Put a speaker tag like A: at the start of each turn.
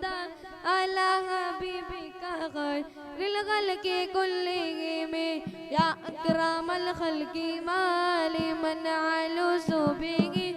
A: بدا اللہ حبیب کا غیر۔ للغل کے کلے میں، یا اکرام الخلقی مال من علو سبیگی